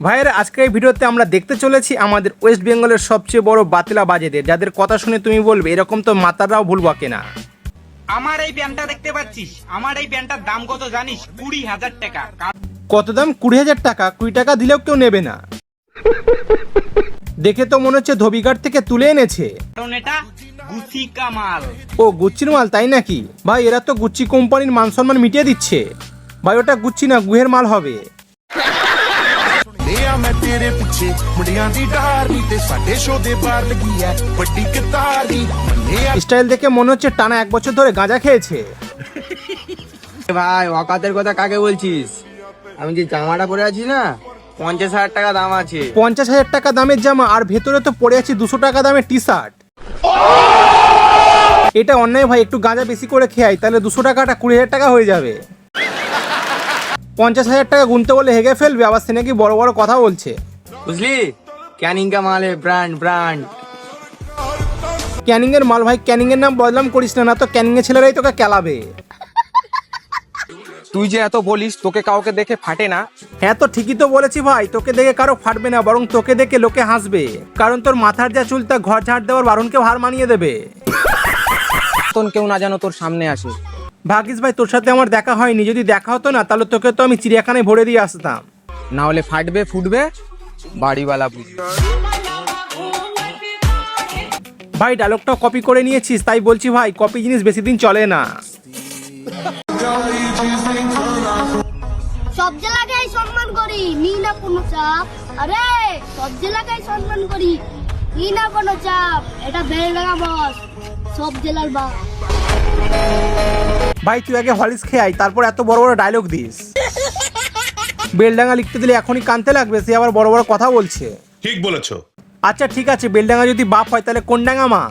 ভাইয়ের আজকের এই ভিডিওতে আমরা দেখতে চলেছি আমাদের ওয়েস্ট বেঙ্গলের সবচেয়ে বড় বাতিলা বাজেদের যাদের কথা শুনে তুমি বলবে এরকম তো মাতারাও ভুলবা কেনা আমার এই প্যান্টটা দেখতে পাচ্ছিস? আমার এই প্যান্টটার দাম কত জানিস? কুড়ি হাজার টাকা। কত দাম? কুড়ি হাজার টাকা? কুড়ি টাকা দিলেও কেউ নেবে না। দেখে তো মনে হচ্ছে ধবিঘাট থেকে তুলে এনেছে। কারণ এটা গুচি কামাল। ও গুচ্ছির মাল তাই নাকি? ভাই এরা তো গুচ্ছি কোম্পানির মান সম্মান মিটিয়ে দিচ্ছে। ভাই ওটা গুচ্ছি না গুহের মাল হবে। ਲਿਆ ਮੈਂ ਤੇਰੇ ਪਿੱਛੇ ਮੁੰਡਿਆਂ ਦੀ ਡਾਰ ਨੀ ਤੇ ਸਾਡੇ ਸ਼ੋ ਦੇ ਬਾਹਰ ਲੱਗੀ ਐ ਵੱਡੀ ਕਤਾਰ ਨੀ ਮੰਨਿਆ স্টাইল দেখে মনে হচ্ছে টানা এক বছর ধরে গাঁজা খেয়েছে ভাই অকাতের কথা কাকে বলছিস আমি যে জামাটা পরে আছি না পঞ্চাশ হাজার টাকা দাম আছে পঞ্চাশ হাজার টাকা দামের জামা আর ভেতরে তো পড়ে আছে দুশো টাকা দামের টি শার্ট এটা অন্যায় ভাই একটু গাঁজা বেশি করে খেয়াই তাহলে দুশো টাকাটা কুড়ি হাজার টাকা হয়ে যাবে পঞ্চাশ হাজার টাকা গুনতে বলে হেগে ফেলবে আবার সে নাকি বড় বড় কথা বলছে। বুঝলি? ক্যানিং কা মালে ব্র্যান্ড ব্র্যান্ড। ক্যানিং এর মাল ভাই ক্যানিং এর নাম বদলাম করিস না না তো ক্যানিং এর ছেলেরাই তোকে কেলাবে। তুই যে এত বলিস তোকে কাউকে দেখে ফাটে না। হ্যাঁ তো ঠিকই তো বলেছি ভাই তোকে দেখে কারও ফাটবে না বরং তোকে দেখে লোকে হাসবে। কারণ তোর মাথার যা চুল তা ঘর ঝাড় দেওয়ার বারণকেও হার মানিয়ে দেবে। কেউ না জানো তোর সামনে আসে। ভাগিস ভাই তোর সাথে আমার দেখা হয়নি। যদি দেখা হতো না তাহলে তোকে তো আমি চিড়িয়াখানায় ভরে দিয়ে আসতাম। না হলে ফাটবে ফুটবে বাড়িওয়ালা বুঝবে। ভাই ডায়লগটা কপি করে নিয়েছিস তাই বলছি ভাই কপি জিনিস বেশি দিন চলে না। সব জেলাকেই সম্মান করি নি না কোনো চাপ। আরে সব জেলাকেই সম্মান করি নি না কোনো চাপ। এটা বেলডাঙ্গা বস সব জেলার বা ভাই তুই আগে হলিস খেয়ে আয় তারপর এত বড় বড় ডায়লগ দিস। বেলডাঙ্গা লিখতে দিলে এখনই কানতে লাগবে সে আবার বড় বড় কথা বলছে। ঠিক বলেছ। আচ্ছা ঠিক আছে বেলডাঙ্গা যদি বাপ হয় তাহলে কোন ডাঙ্গা মা?